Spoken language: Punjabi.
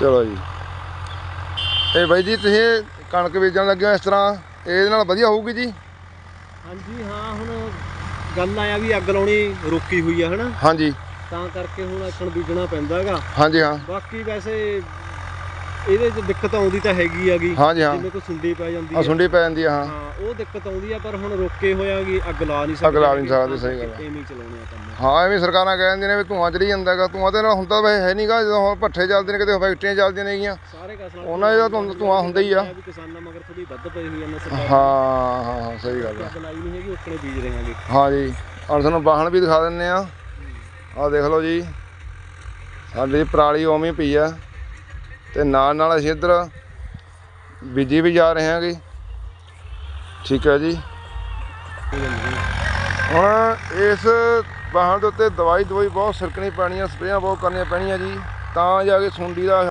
ਚਲੋ ਜੀ। ਤੇ ਬਾਈ ਜੀ ਤੁਸੀਂ ਕਣਕ ਬੀਜਣ ਲੱਗੇ ਹੋ ਇਸ ਤਰ੍ਹਾਂ। ਇਹਦੇ ਨਾਲ ਵਧੀਆ ਹੋਊਗੀ ਜੀ। ਹਾਂਜੀ ਹਾਂ ਹੁਣ ਗੱਲ ਆਇਆ ਵੀ ਅੱਗ ਲਾਉਣੀ ਰੋਕੀ ਹੋਈ ਆ ਹਨਾ? ਹਾਂਜੀ। ਤਾਂ ਕਰਕੇ ਹੁਣ ਅੱਖਣ ਬੀਜਣਾ ਪੈਂਦਾ ਹੈਗਾ। ਹਾਂਜੀ ਹਾਂ। ਬਾਕੀ ਵੈਸੇ ਇਹਦੇ 'ਚ ਦਿੱਕਤ ਆਉਂਦੀ ਤਾਂ ਹੈਗੀ ਆਗੀ ਹਾਂਜੀ ਹਾਂ। ਜਿਵੇਂ ਕੋਈ ਸੁੰਡੀ ਪੈ ਜਾਂਦੀ ਆ। ਹੈ ਸੁੰਡੀ ਪੈ ਜਾਂਦੀ ਆ ਹਾਂ। ਹਾਂ ਉਹ ਦਿੱਕਤ ਆਉਂਦੀ ਆ ਪਰ ਹੁਣ ਰੋਕੇ ਹੋਇਆਗੀ ਅੱਗ ਲਾ ਨਹੀਂ ਸਕਦੇ ਅੱਗ ਲਾ ਨਹੀਂ ਸਕਦੇ, ਸਹੀ ਗੱਲ ਆ। ਐਵੇਂ ਹੀ ਚਲਾਉਣੇ ਆ ਕੰਮ। ਹਾਂ ਐਵੇਂ ਸਰਕਾਰਾਂ ਕਹਿ ਦਿੰਦੀਆਂ ਨੇ ਵੀ ਧੂਆਂ ਚੜੀ ਜਾਂਦਾ ਹੈਗਾ। ਧੂਆਂ ਤੇ ਨਾਲ ਹੁੰਦਾ ਵੈਸੇ ਹੈ ਨਹੀਂਗਾ ਜਦੋਂ ਹੁਣ ਭੱਠੇ ਚੱਲਦੇ ਨੇ ਕਿਤੇ ਫੈਕਟਰੀਆਂ ਚੱਲਦੀਆਂ ਨੇਗੀਆਂ ਸਾਰੇ ਉਹਨਾਂ ਦਾ ਧੁੰਦ- ਧੂੰਆਂ ਹੁੰਦਾ ਹੀ ਆ। ਵੀ ਕਿਸਾਨਾਂ ਮਗਰ ਥੋੜੀ ਵੱਧ ਪਈ ਹੋਈ ਆ ਨਾ ਸਰਕਾਰ ਹਾਂ ਹਾਂ ਹਾਂ ਸਹੀ ਗੱਲ ਆ। ਅੱਗ ਲਾਈ ਨਹੀਂ ਹੈਗੀ ਉੱਕਣੇ ਬੀਜ ਰਹੇ ਹਾਂਗੇ ਹਾਂ ਜੀ ਹੁਣ ਤੁਹਾਨੂੰ ਵਾਹਣ ਵੀ ਦਿਖਾ ਦਿੰਨੇ ਆ। ਆਹ ਦੇਖ ਲਓ ਜੀ। ਸਾਡੀ ਪਰਾਲੀ ਉਵੇਂ ਹੀ ਪਈ ਆ। ਤੇ ਨਾਲ ਨਾਲ ਅਸੀਂ ਇੱਧਰ ਬੀਜੀ ਵੀ ਜਾ ਰਹੇ ਹਾਂਗੇ। ਠੀਕ ਹੈ ਜੀ। ਹੁਣ ਇਸ ਵਾਹਣ ਦੇ ਉੱਤੇ ਦਵਾਈ ਦਵਾਈ ਬਹੁਤ ਸਿਰਕਣੀ ਪੈਣੀ ਆ, ਸਪਰੇਆਂ ਬਹੁਤ ਕਰਨੀਆਂ ਪੈਣੀਆਂ ਜੀ, ਤਾਂ ਜਾ ਕੇ ਸੁੰਡੀ ਦਾ